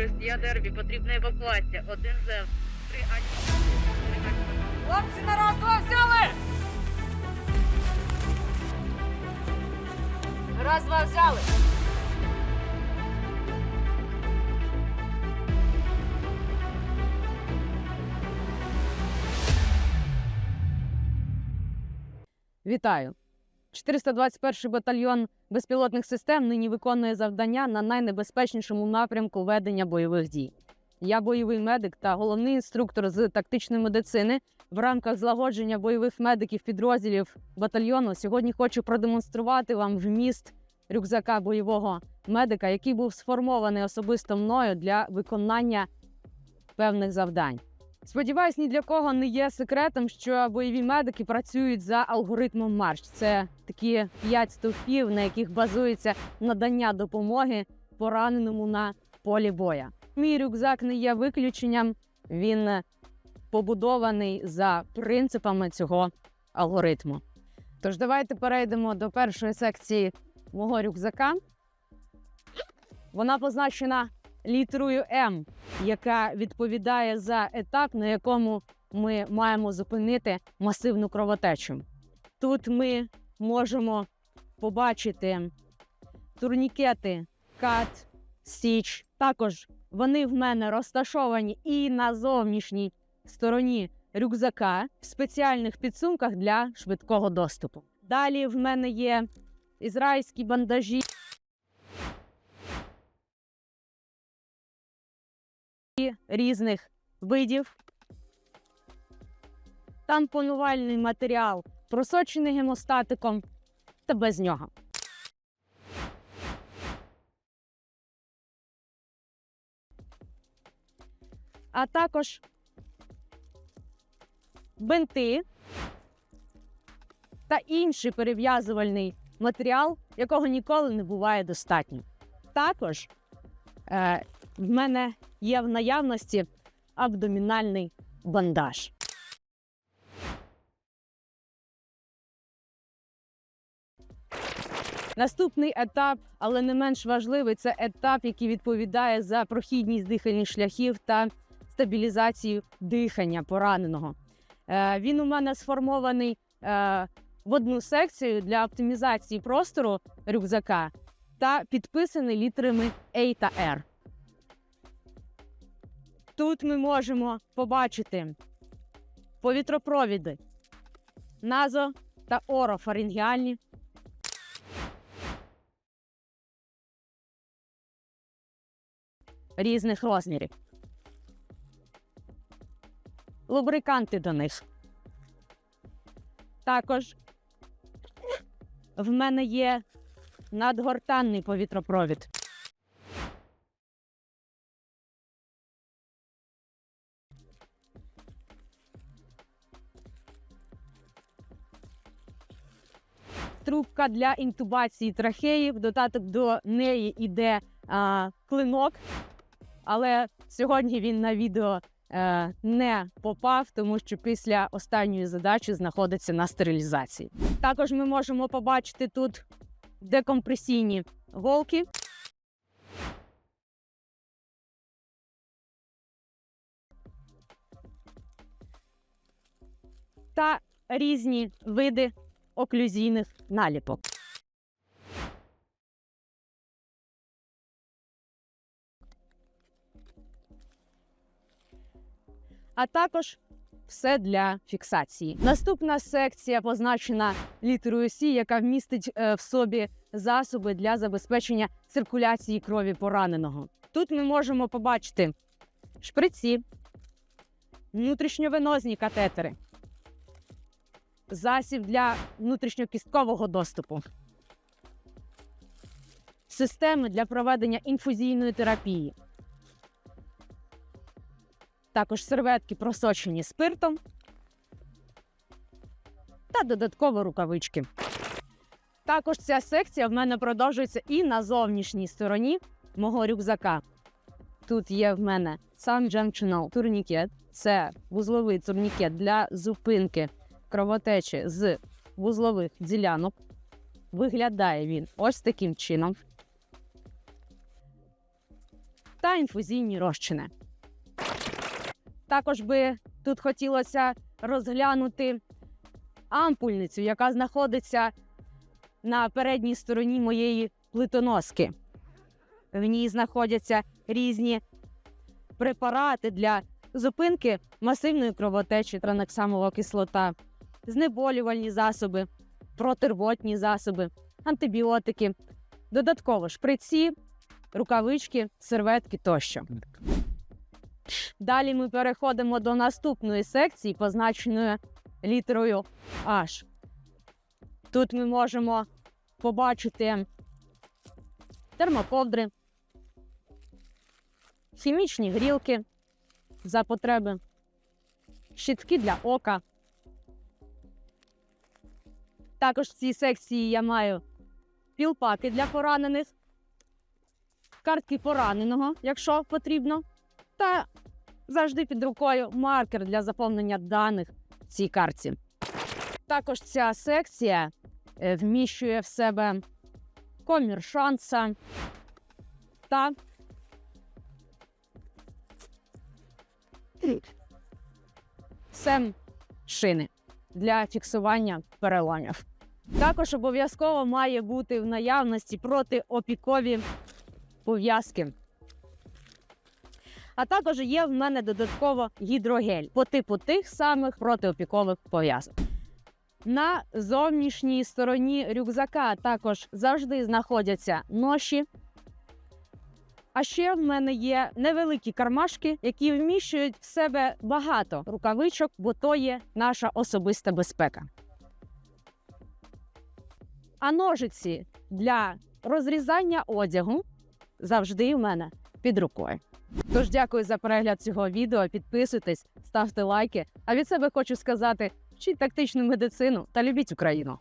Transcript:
Росія Дербі, потрібна евакуація. Один ЗЕВ. Три А. Хлопці на раз, два взяли! Раз, два взяли. Вітаю! 421 батальйон безпілотних систем нині виконує завдання на найнебезпечнішому напрямку ведення бойових дій. Я бойовий медик та головний інструктор з тактичної медицини. В рамках злагодження бойових медиків підрозділів батальйону сьогодні хочу продемонструвати вам вміст рюкзака бойового медика, який був сформований особисто мною для виконання певних завдань. Сподіваюсь, ні для кого не є секретом, що бойові медики працюють за алгоритмом марш. Це такі п'ять стовпів, на яких базується надання допомоги пораненому на полі боя. Мій рюкзак не є виключенням. Він побудований за принципами цього алгоритму. Тож давайте перейдемо до першої секції мого рюкзака. Вона позначена літерою М, яка відповідає за етап, на якому ми маємо зупинити масивну кровотечу. Тут ми можемо побачити турнікети, кат, січ. Також вони в мене розташовані і на зовнішній стороні рюкзака в спеціальних підсумках для швидкого доступу. Далі в мене є ізраїльські бандажі. Різних видів. Тампонувальний матеріал просочений гемостатиком та без нього. А також бинти та інший перев'язувальний матеріал, якого ніколи не буває достатньо. Також е, в мене є в наявності абдомінальний бандаж. Наступний етап, але не менш важливий, це етап, який відповідає за прохідність дихальних шляхів та стабілізацію дихання пораненого. Е, він у мене сформований е, в одну секцію для оптимізації простору рюкзака та підписаний літерами A та R. Тут ми можемо побачити повітропровіди, назо та орофарингіальні. Різних розмірів. Лубриканти до них. Також в мене є надгортанний повітропровід. Трубка для інтубації трахеї. В додаток до неї йде а, клинок, але сьогодні він на відео е, не попав, тому що після останньої задачі знаходиться на стерилізації. Також ми можемо побачити тут декомпресійні голки. Та різні види оклюзійних наліпок. А також все для фіксації. Наступна секція позначена літерою Сі, яка вмістить е, в собі засоби для забезпечення циркуляції крові пораненого. Тут ми можемо побачити шприці, внутрішньовенозні катетери, засіб для внутрішньокісткового доступу, системи для проведення інфузійної терапії. Також серветки просочені спиртом та додатково рукавички. Також ця секція в мене продовжується і на зовнішній стороні мого рюкзака. Тут є в мене Sun турнікет. Це вузловий турнікет для зупинки кровотечі з вузлових ділянок. Виглядає він ось таким чином. та інфузійні розчини. Також би тут хотілося розглянути ампульницю, яка знаходиться на передній стороні моєї плитоноски. В ній знаходяться різні препарати для зупинки масивної кровотечі, транексамова кислота, знеболювальні засоби, протирвотні засоби, антибіотики, додатково шприці, рукавички, серветки тощо. Далі ми переходимо до наступної секції, позначеної літерою H. Тут ми можемо побачити термоковдри, хімічні грілки за потреби, щітки для ока. Також в цій секції я маю пілпаки для поранених, картки пораненого, якщо потрібно, та завжди під рукою маркер для заповнення даних в цій картці. Також ця секція е, вміщує в себе комір шанса та сем шини для фіксування переломів. Також обов'язково має бути в наявності протиопікові пов'язки. А також є в мене додатково гідрогель по типу тих самих протиопікових пов'язок. На зовнішній стороні рюкзака також завжди знаходяться ноші. А ще в мене є невеликі кармашки, які вміщують в себе багато рукавичок, бо то є наша особиста безпека. А ножиці для розрізання одягу завжди в мене під рукою. Тож дякую за перегляд цього відео. Підписуйтесь, ставте лайки. А від себе хочу сказати: вчіть тактичну медицину та любіть Україну.